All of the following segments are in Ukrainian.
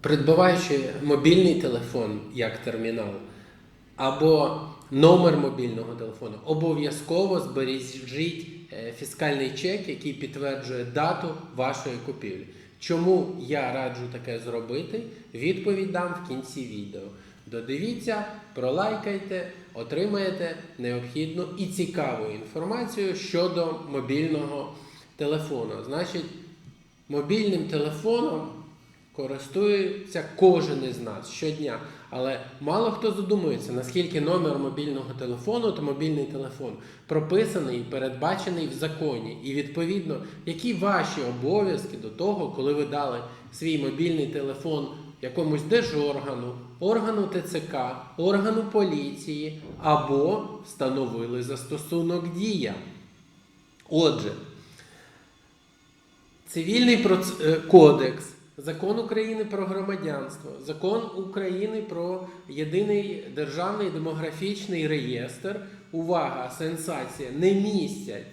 Придбаваючи мобільний телефон як термінал або номер мобільного телефону, обов'язково збережіть е, фіскальний чек, який підтверджує дату вашої купівлі. Чому я раджу таке зробити? Відповідь дам в кінці відео. Додивіться, пролайкайте, отримаєте необхідну і цікаву інформацію щодо мобільного телефону. Значить, мобільним телефоном користується кожен із нас щодня. Але мало хто задумується, наскільки номер мобільного телефону та мобільний телефон прописаний і передбачений в законі. І відповідно, які ваші обов'язки до того, коли ви дали свій мобільний телефон якомусь держоргану, органу ТЦК, органу поліції або встановили застосунок дія. Отже, Цивільний е, кодекс, закон України про громадянство, закон України про єдиний державний демографічний реєстр. Увага, сенсація, не містять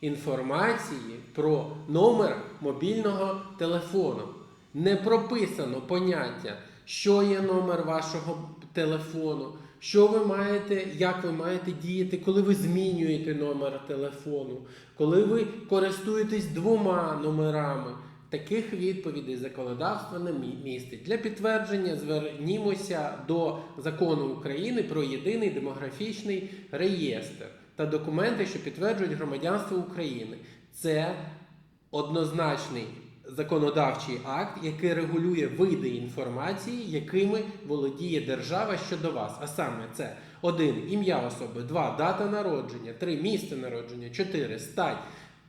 інформації про номер мобільного телефону. Не прописано поняття, що є номер вашого телефону, що ви маєте, як ви маєте діяти, коли ви змінюєте номер телефону, коли ви користуєтесь двома номерами. Таких відповідей законодавство не мі- містить. Для підтвердження звернімося до закону України про єдиний демографічний реєстр та документи, що підтверджують громадянство України. Це однозначний законодавчий акт, який регулює види інформації, якими володіє держава щодо вас. А саме це 1. ім'я особи, 2. дата народження, 3. місце народження, 4. стать.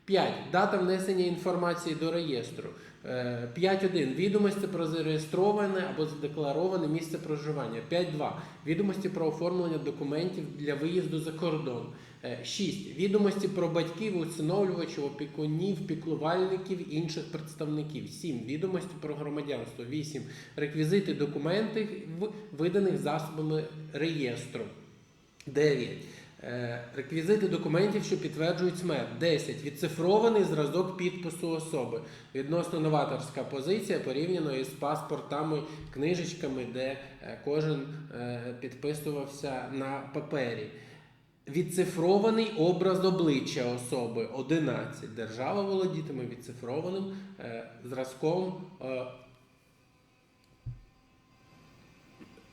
5. Дата внесення інформації до реєстру. Е, 5.1. Відомості про зареєстроване або задеклароване місце проживання. 5.2. Відомості про оформлення документів для виїзду за кордон. 6. Відомості про батьків, усиновлювачів, опікунів, піклувальників, інших представників. 7. Відомості про громадянство. 8. Реквізити документів, виданих засобами реєстру. 9. Е, Реквізити документів, що підтверджують смерть. 10. Відцифрований зразок підпису особи. Відносно новаторська позиція порівняно із паспортами, книжечками, де е, кожен е, підписувався на папері. Відцифрований образ обличчя особи 11. Держава володітиме відцифрованим зразком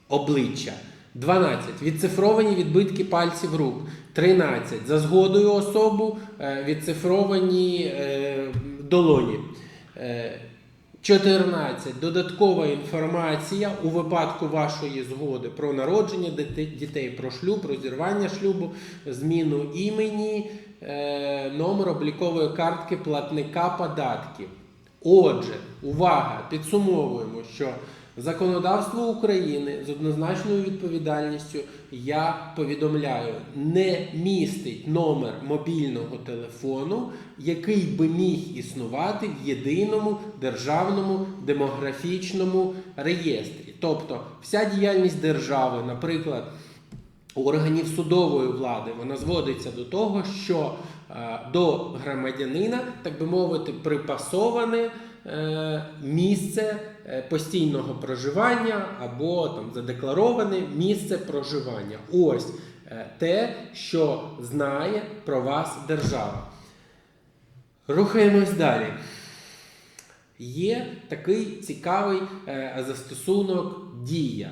обличчя. 12. Відцифровані відбитки пальців рук. 13. За згодою особу е, відцифровані е, долоні. Е, 14. Додаткова інформація у випадку вашої згоди про народження дітей, про шлюб, розірвання шлюбу, зміну імені, е, номер облікової картки платника податків. Отже, увага! Підсумовуємо, що законодавство України з однозначною відповідальністю я повідомляю, не містить номер мобільного телефону, який би міг існувати в єдиному державному демографічному реєстрі. Тобто, вся діяльність держави, наприклад, органів судової влади, вона зводиться до того, що е, до громадянина, так би мовити, припасоване місце е, постійного проживання або там задеклароване місце проживання. Ось е, те, що знає про вас держава. Рухаємось далі. Є такий цікавий е, застосунок дія.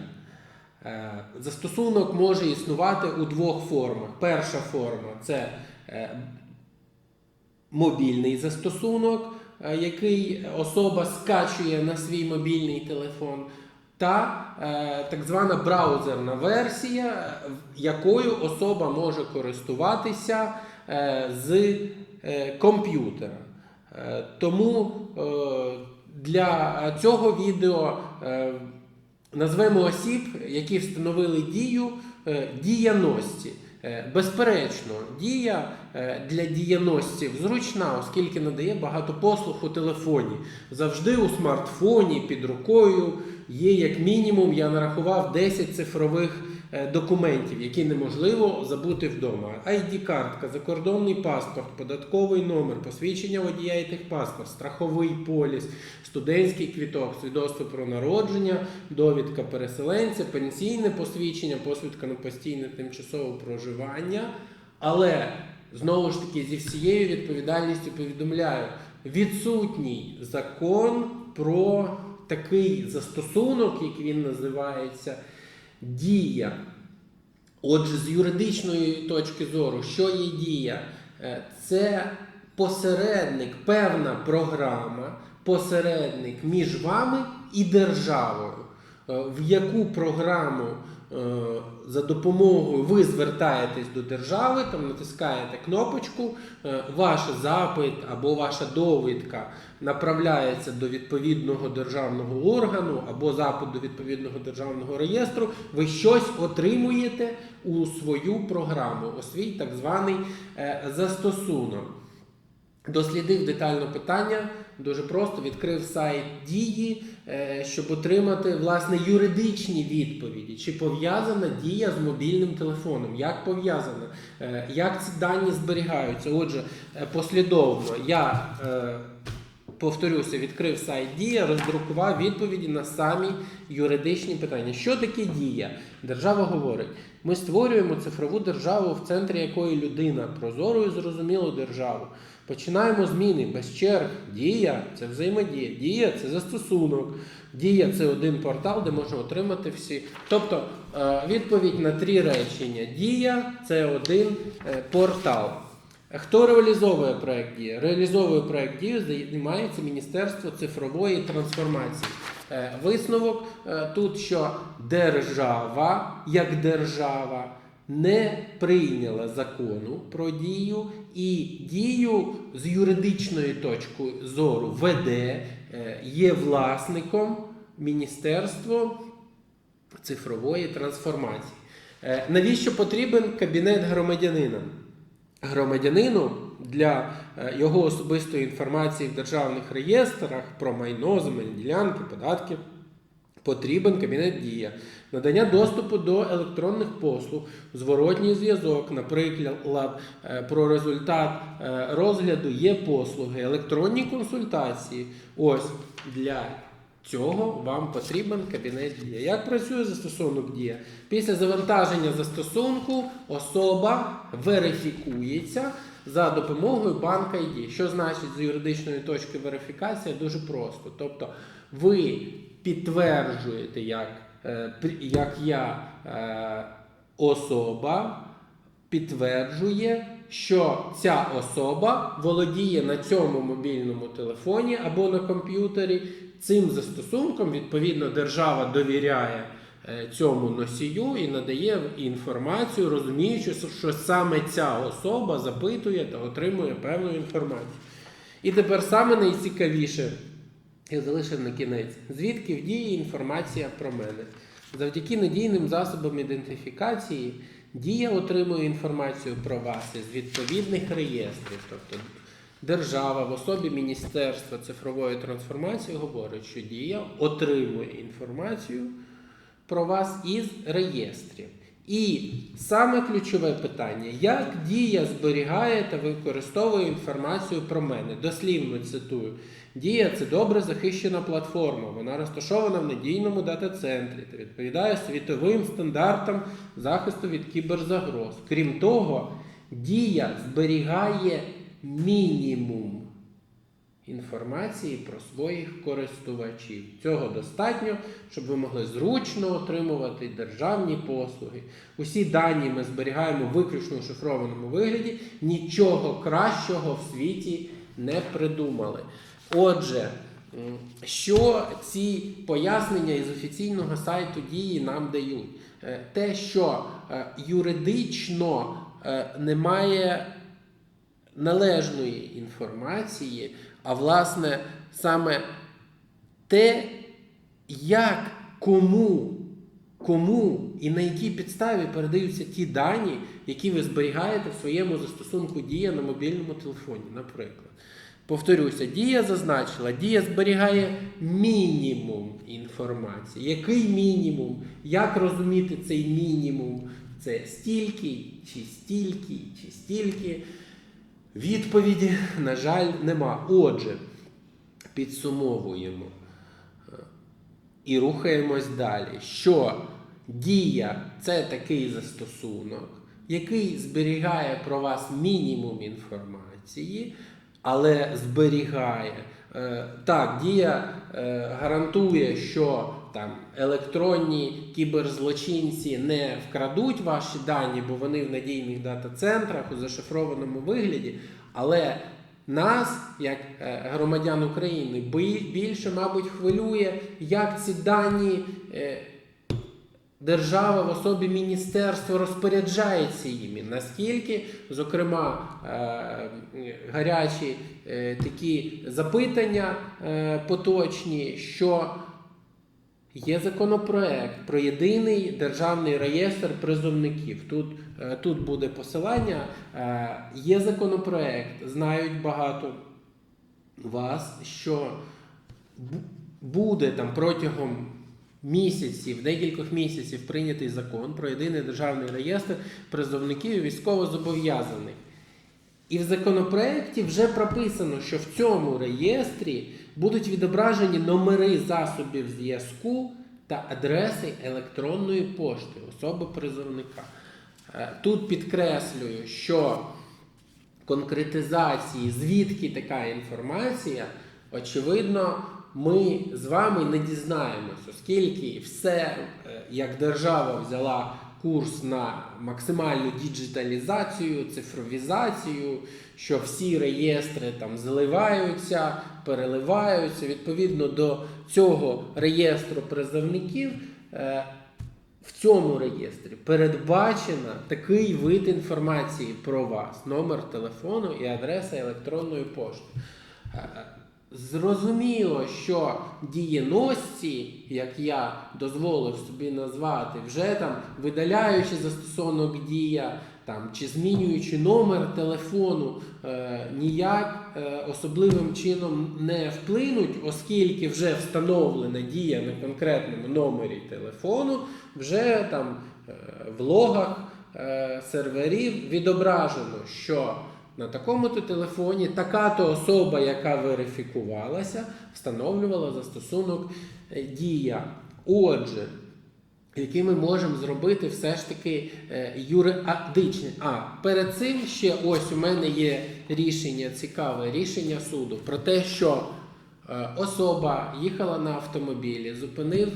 Е, Застосунок може існувати у двох формах. Перша форма це е, мобільний застосунок, е, який особа скачує на свій мобільний телефон, та е, так звана браузерна версія, е, якою особа може користуватися е, з е, комп'ютера. Е, Тому е, для цього відео е, назвемо осіб, які встановили дію е, діяності. Е, Безперечно, дія е, для діяносців зручна, оскільки надає багато послуг у телефоні. Завжди у смартфоні під рукою є як мінімум, я нарахував 10 цифрових е, документів, які неможливо забути вдома. ID-картка, закордонний паспорт, податковий номер, посвідчення водія і техпаспорт, страховий поліс, студентський квіток, свідоцтво про народження, довідка переселенця, пенсійне посвідчення, посвідка на постійне тимчасове проживання. Але знову ж таки зі всією відповідальністю повідомляю, відсутній закон про такий застосунок, як він називається, дія. Отже, з юридичної точки зору, що є дія? Е, Це посередник, певна програма, посередник між вами і державою, Е, в яку програму за допомогою ви звертаєтесь до держави, там натискаєте кнопочку, е, ваш запит або ваша довідка направляється до відповідного державного органу або запит до відповідного державного реєстру, ви щось отримуєте у свою програму, у свій так званий е, застосунок. Дослідив детально питання, дуже просто відкрив сайт дії, е, щоб отримати власне юридичні відповіді, чи пов'язана дія з мобільним телефоном, як пов'язана, Е, як ці дані зберігаються. Отже, е, послідовно я повторюся, відкрив сайт Дія, роздрукував відповіді на самі юридичні питання. Що таке дія? Держава говорить: ми створюємо цифрову державу, в центрі якої людина прозору і зрозумілу державу. Починаємо зміни без черг. Дія це взаємодія. Дія це застосунок. Дія це один портал, де можна отримати всі. Тобто е, відповідь на три речення. Дія це один е, портал. Хто реалізовує проект Дія? Реалізовує проект Дію, займається Міністерство цифрової трансформації. Е, Висновок е, тут, що держава, як держава, не прийняла закону про дію і дію з юридичної точки зору веде, е, є власником Міністерство цифрової трансформації. Навіщо потрібен кабінет громадянина? Громадянину для е, його особистої інформації в державних реєстрах про майно, земельні ділянки, податки потрібен кабінет дія, надання доступу до електронних послуг, зворотній зв'язок, наприклад, е, про результат е, розгляду є послуги, електронні консультації. Ось для цього вам потрібен кабінет дія. Як працює застосунок дія? Після завантаження застосунку особа верифікується за допомогою банка ID. Що значить з юридичної точки верифікація? Дуже просто. Тобто ви підтверджуєте, як, е, як я е, особа підтверджує, що ця особа володіє на цьому мобільному телефоні або на комп'ютері цим застосунком. Відповідно, держава довіряє е, цьому носію і надає інформацію, розуміючи, що саме ця особа запитує та отримує певну інформацію. І тепер саме найцікавіше. Я залишив на кінець. Звідки в дії інформація про мене? Завдяки надійним засобам ідентифікації дія отримує інформацію про вас із відповідних реєстрів. Тобто держава в особі Міністерства цифрової трансформації говорить, що дія отримує інформацію про вас із реєстрів. І саме ключове питання: як дія зберігає та використовує інформацію про мене? Дослівно цитую. Дія це добре захищена платформа. Вона розташована в надійному дата-центрі та відповідає світовим стандартам захисту від кіберзагроз. Крім того, дія зберігає мінімум інформації про своїх користувачів. Цього достатньо, щоб ви могли зручно отримувати державні послуги. Усі дані ми зберігаємо виключно у шифрованому вигляді. Нічого кращого в світі не придумали. Отже, що ці пояснення із офіційного сайту дії нам дають? Е, Те, що е, юридично е, немає належної інформації, а власне саме те, як кому, кому і на якій підставі передаються ті дані, які ви зберігаєте в своєму застосунку дія на мобільному телефоні, наприклад. Повторюся, дія зазначила, дія зберігає мінімум інформації. Який мінімум? Як розуміти цей мінімум? Це стільки, чи стільки, чи стільки. Відповіді, на жаль, нема. Отже, підсумовуємо е, і рухаємось далі. Що дія це такий застосунок, який зберігає про вас мінімум інформації, але зберігає. Е, Так, дія е, гарантує, що там електронні кіберзлочинці не вкрадуть ваші дані, бо вони в надійних дата-центрах у зашифрованому вигляді. Але нас, як е, громадян України, бі- більше, мабуть, хвилює, як ці дані е, держава в особі міністерства розпоряджається їми. Наскільки, зокрема, е, гарячі такі запитання поточні, що Є законопроект про єдиний державний реєстр призовників. Тут, е, тут буде посилання. Е, Є законопроект, знають багато вас, що буде там протягом місяців, декількох місяців прийнятий закон про єдиний державний реєстр призовників і військовозобов'язаних. І в законопроекті вже прописано, що в цьому реєстрі будуть відображені номери засобів зв'язку та адреси електронної пошти особи призовника. Е, Тут підкреслюю, що конкретизації, звідки така інформація, очевидно, ми з вами не дізнаємось, оскільки все, е, як держава взяла курс на максимальну діджиталізацію, цифровізацію, що всі реєстри там зливаються, переливаються. Відповідно до цього реєстру призовників. е, в цьому реєстрі передбачено такий вид інформації про вас: номер телефону і адреса електронної пошти. Зрозуміло, що дієносці, як я дозволив собі назвати, вже там видаляючи застосунок дія там, чи змінюючи номер телефону, е, ніяк е, особливим чином не вплинуть, оскільки вже встановлена дія на конкретному номері телефону, вже там е, в логах е, серверів відображено, що на такому-то телефоні така-то особа, яка верифікувалася, встановлювала застосунок е, дія. Отже, які ми можемо зробити все ж таки е, юридичне. А перед цим ще ось у мене є рішення цікаве, рішення суду про те, що е, особа їхала на автомобілі, зупинив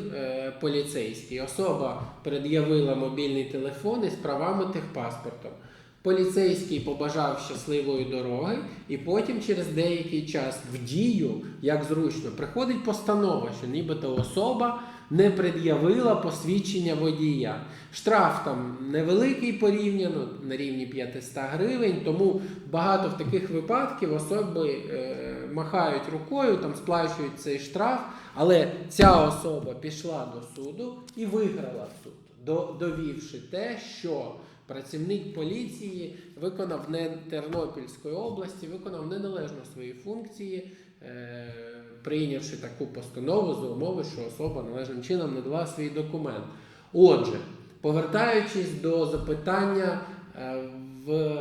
поліцейський. Особа пред'явила мобільний телефон із правами техпаспортом. Поліцейський побажав щасливої дороги, і потім через деякий час в дію, як зручно, приходить постанова, що нібито особа не пред'явила посвідчення водія. Штраф там невеликий порівняно на рівні 500 гривень, тому багато в таких випадків особи е, махають рукою, там сплачують цей штраф, але ця особа пішла до суду і виграла суд, довівши те, що працівник поліції виконав не Тернопільської області, виконав неналежно свої функції, е, прийнявши таку постанову за умови, що особа належним чином не дала свій документ. Отже, повертаючись до запитання е, в,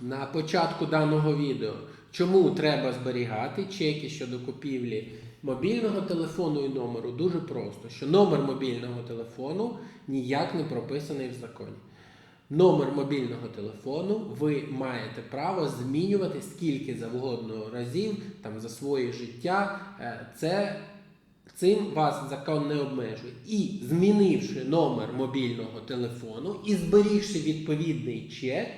на початку даного відео, чому треба зберігати чеки щодо купівлі мобільного телефону і номеру, дуже просто, що номер мобільного телефону ніяк не прописаний в законі. Номер мобільного телефону ви маєте право змінювати скільки завгодно разів там, за своє життя. Е, Це Цим вас закон не обмежує. І змінивши номер мобільного телефону і зберігши відповідний чек,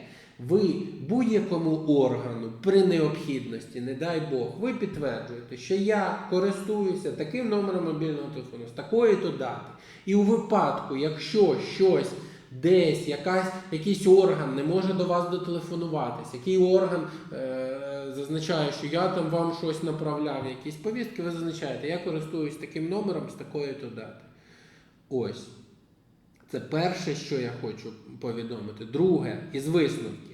ви будь-якому органу при необхідності, не дай Бог, ви підтверджуєте, що я користуюся таким номером мобільного телефону з такої то дати. І у випадку, якщо щось десь якась, якийсь орган не може до вас дотелефонуватись, який орган е, зазначає, що я там вам щось направляв, якісь повістки, ви зазначаєте, я користуюсь таким номером з такої то дати. Ось. Це перше, що я хочу повідомити. Друге, із висновків.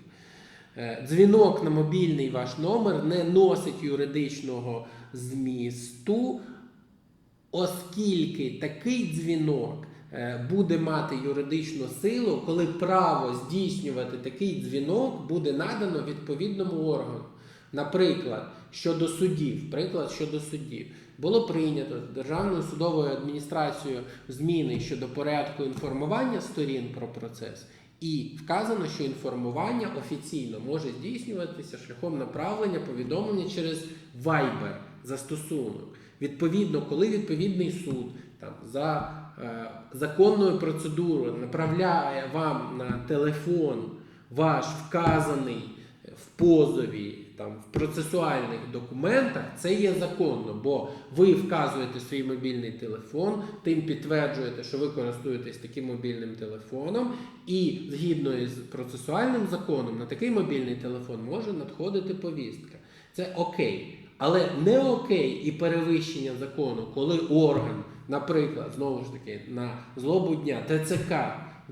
Е, Дзвінок на мобільний ваш номер не носить юридичного змісту, оскільки такий дзвінок е, буде мати юридичну силу, коли право здійснювати такий дзвінок буде надано відповідному органу. Наприклад, щодо судів, приклад щодо судів, було прийнято Державною судовою адміністрацією зміни щодо порядку інформування сторін про процес, і вказано, що інформування офіційно може здійснюватися шляхом направлення повідомлення через Viber застосунок. Відповідно, коли відповідний суд там за е, законною процедурою направляє вам на телефон ваш вказаний в позові, там в процесуальних документах, це є законно, бо ви вказуєте свій мобільний телефон, тим підтверджуєте, що ви користуєтесь таким мобільним телефоном, і згідно із процесуальним законом на такий мобільний телефон може надходити повістка. Це окей. Але не окей і перевищення закону, коли орган, наприклад, знову ж таки, на злобу дня ТЦК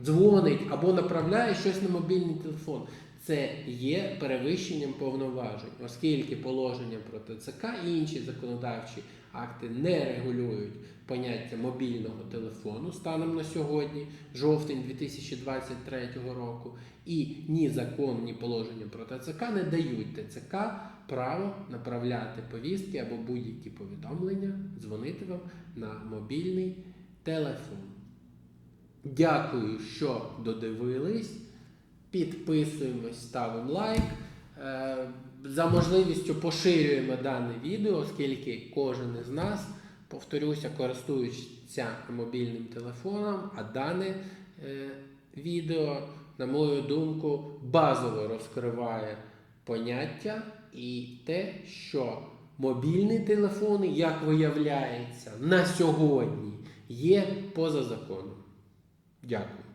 дзвонить або направляє щось на мобільний телефон. Це є перевищенням повноважень, оскільки положення про ТЦК і інші законодавчі акти не регулюють поняття мобільного телефону станом на сьогодні, жовтень 2023 року, і ні закон, ні положення про ТЦК не дають ТЦК право направляти повістки або будь-які повідомлення, дзвонити вам на мобільний телефон. Дякую, що додивились. Підписуємось, ставимо лайк. Е, За можливістю поширюємо дане відео, оскільки кожен із нас, повторюся, користується мобільним телефоном, а дане е, відео, на мою думку, базово розкриває поняття і те, що мобільні телефони, як виявляється, на сьогодні є поза законом. Дякую.